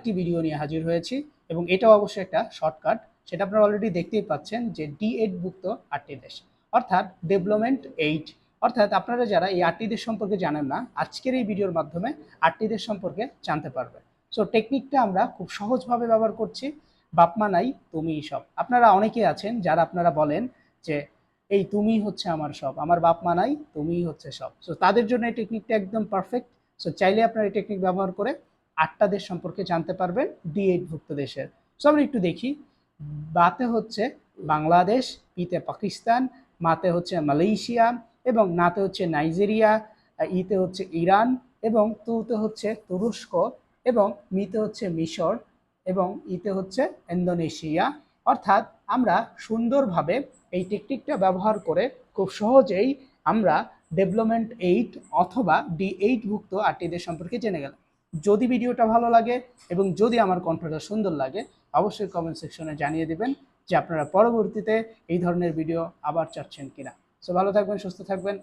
একটি ভিডিও নিয়ে হাজির হয়েছি এবং এটাও অবশ্যই একটা শর্টকাট সেটা আপনারা অলরেডি দেখতেই পাচ্ছেন যে ডি এইট ভুক্ত আটটি দেশ। অর্থাৎ ডেভেলপমেন্ট এইট অর্থাৎ আপনারা যারা এই আটটি দেশ সম্পর্কে জানেন না, আজকের এই ভিডিওর মাধ্যমে আটটি দেশ সম্পর্কে জানতে পারবেন সো টেকনিকটা আমরা খুব সহজভাবে ব্যবহার করছি। বাপমা নাই, তুমিই সব। আপনারা অনেকে আছেন যারা আপনারা বলেন যে, এই তুমি হচ্ছে আমার সব। আমার বাপ মা নাই, তুমিই হচ্ছে সব। সো তাদের জন্য এই টেকনিকটা একদম পারফেক্ট সো চাইলে আপনারা এই টেকনিক ব্যবহার করে আটটা দেশ সম্পর্কে জানতে পারবেন, ডি এইট ভুক্ত দেশের। সো আমরা একটু দেখি। বাতে হচ্ছে বাংলাদেশ পিতে পাকিস্তান, মাতে হচ্ছে মালয়েশিয়া এবং নাতে হচ্ছে নাইজেরিয়া, ইতে হচ্ছে ইরান এবং তুতে হচ্ছে তুরস্ক এবং মিতে হচ্ছে মিশর এবং ইতে হচ্ছে ইন্দোনেশিয়া। অর্থাৎ আমরা সুন্দরভাবে এই টেকনিকটা ব্যবহার করে খুব সহজেই আমরা ডেভেলপমেন্ট এইট অথবা ডি এইট ভুক্ত আটটিদের সম্পর্কে জেনে গেলাম। যদি ভিডিওটা ভালো লাগে এবং যদি আমার কণ্ঠটা সুন্দর লাগে, অবশ্যই কমেন্ট সেকশনে জানিয়ে দেবেন যে আপনারা পরবর্তীতে এই ধরনের ভিডিও আবার চাচ্ছেন কিনা। সো ভালো থাকবেন, সুস্থ থাকবেন।